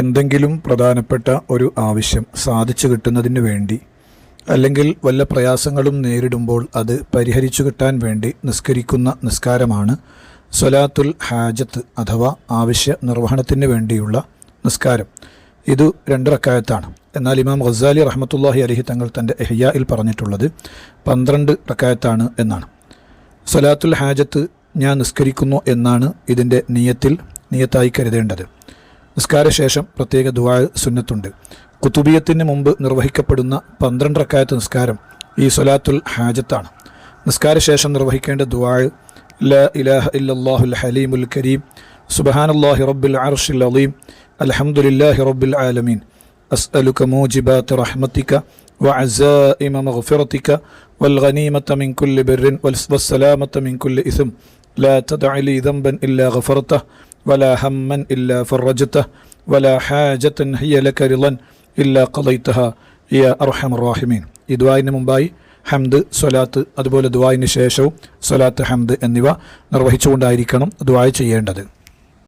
എന്തെങ്കിലും പ്രധാനപ്പെട്ട ഒരു ആവശ്യം സാധിച്ചു കിട്ടുന്നതിന് വേണ്ടി അല്ലെങ്കിൽ വല്ല പ്രയാസങ്ങളും നേരിടുമ്പോൾ അത് പരിഹരിച്ചു കിട്ടാൻ വേണ്ടി നിസ്കരിക്കുന്ന നിസ്കാരമാണ് സൊലാത്തുൽ ഹാജത്ത് അഥവാ ആവശ്യ നിർവഹണത്തിന് വേണ്ടിയുള്ള നിസ്കാരം. ഇത് രണ്ട് റക്കായത്താണ്. എന്നാൽ ഇമാം ഗസാലി റഹ്മത്തുല്ലാഹി അലഹി തങ്ങൾ തന്റെ എഹ്യായിൽ പറഞ്ഞിട്ടുള്ളത് പന്ത്രണ്ട് റക്കായത്താണ് എന്നാണ്. സൊലാത്തുൽ ഹാജത്ത് ഞാൻ നിസ്കരിക്കുന്നു എന്നാണ് ഇതിന്റെ നിയത്തിൽ നിയത്തായി കരുതേണ്ടത്. നിസ്കാരശേഷം പ്രത്യേക ദുആ സുന്നത്തുണ്ട് കുത്തുബിയത്തിന് മുമ്പ് നിർവഹിക്കപ്പെടുന്ന പന്ത്രണ്ട് റക്കായത്ത് നിസ്കാരം ഈ സ്വലാത്തുൽ ഹാജത്താണ് നിസ്കാരശേഷം നിർവഹിക്കേണ്ട ദുആ ല ഇലാഹ ഇല്ലല്ലാഹുൽ ഹലീമുൽ കരീം സുബ്ഹാനല്ലാഹി റബ്ബിൽ അർഷിൽ അലീം അൽഹംദുലില്ലാഹി റബ്ബിൽ ആലമീൻ أسألك موجبات رحمتك وعزائم مغفرتك والغنيمة من كل بر والسلامة من كل إثم لا تدع لي ذنبا إلا غفرته ولا هما إلا فرجته ولا حاجة هي لك رضا إلا قضيتها يا أرحم الراحمين ഈ ദ്വായിന് മുമ്പായി ഹംദ് സ്വലാത്ത് അതുപോലെ ദ്വായിന് ശേഷവും സ്വലാത്ത് ഹംദ് എന്നിവ നിർവഹിച്ചുകൊണ്ടായിരിക്കണം ദ്വായ ചെയ്യേണ്ടത്